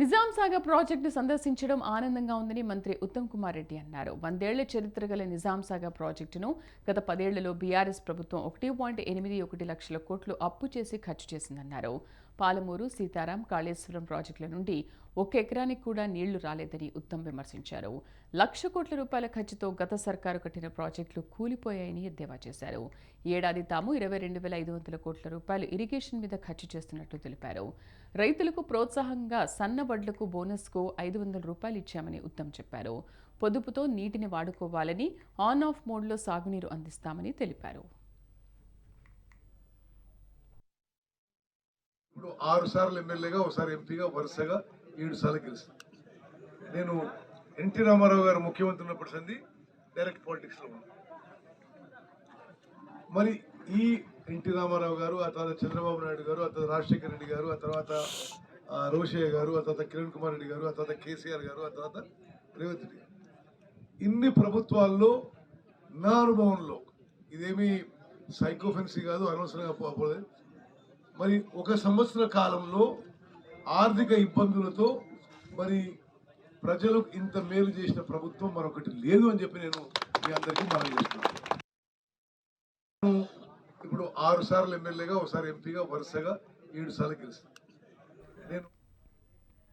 Nizam Sagar project సందర్శించడం ఆనందంగా ఉందని మంత్రి ఉత్తమ్ కుమార్ రెడ్డి అన్నారు. వందేళ్ళ చరిత్ర గల నిజాం సాగర్ ప్రాజెక్టును గత పదేళ్ళలో బీఆర్ఎస్ ప్రభుత్వం ఒకటి పాయింట్ ఎనిమిది ఒకటి లక్షల కోట్లు అప్పు చేసి ఖర్చు చేసిందన్నారు. పాలమూరు సీతారాం కాళేశ్వరం ప్రాజెక్టుల నుండి ఒక్క ఎకరానికి కూడా నీళ్ళు రాలేదని ఉత్తమ్ విమర్శించారు. లక్ష కోట్ల రూపాయల ఖర్చుతో గత సర్కారు కట్టిన ప్రాజెక్టులు కూలిపోయాయని ఎద్దేవా చేశారు. ఏడాది తాము ఇరవై రెండు వేల ఐదు వందల కోట్ల రూపాయలు ఇరిగేషన్ మీద ఖర్చు చేస్తున్నట్లు తెలిపారు. రైతులకు ప్రోత్సాహంగా సన్నబడ్లకు బోనస్కు ఐదు వందల రూపాయలు ఇచ్చామని ఉత్తమ్ చెప్పారు. పొదుపుతో నీటిని వాడుకోవాలని ఆన్ ఆఫ్ మోడ్లో సాగునీరు అందిస్తామని తెలిపారు. ఇప్పుడు ఆరు సార్లు ఎమ్మెల్యేగా ఒకసారి ఎంపీగా వరుసగా ఏడు సార్లు గెలిచాను నేను ఎన్టీ రామారావు గారు ముఖ్యమంత్రి ఉన్నప్పటి సంది డైరెక్ట్ పాలిటిక్స్లో ఉన్నాను. మరి ఈ ఎన్టీ రామారావు గారు ఆ తర్వాత చంద్రబాబు నాయుడు గారు ఆ తర్వాత రాజశేఖర రెడ్డి గారు ఆ తర్వాత రోషయ్య గారు ఆ తర్వాత కిరణ్ కుమార్ రెడ్డి గారు ఆ తర్వాత కేసీఆర్ గారు ఆ తర్వాత రేవంత్ రెడ్డి గారు. ఇన్ని ప్రభుత్వాల్లో నా అనుభవంలో ఇదేమి సైకోఫెన్సీ కాదు అనవసరంగా పోకూడదు మరి ఒక సంవత్సర కాలంలో ఆర్థిక ఇబ్బందులతో మరి ప్రజలకు ఇంత మేలు చేసిన ప్రభుత్వం మరొకటి లేదు అని చెప్పి నేను మీ అందరికీ మనం చేస్తున్నాను. आर सारे एमएलएगा वरस साल गेलो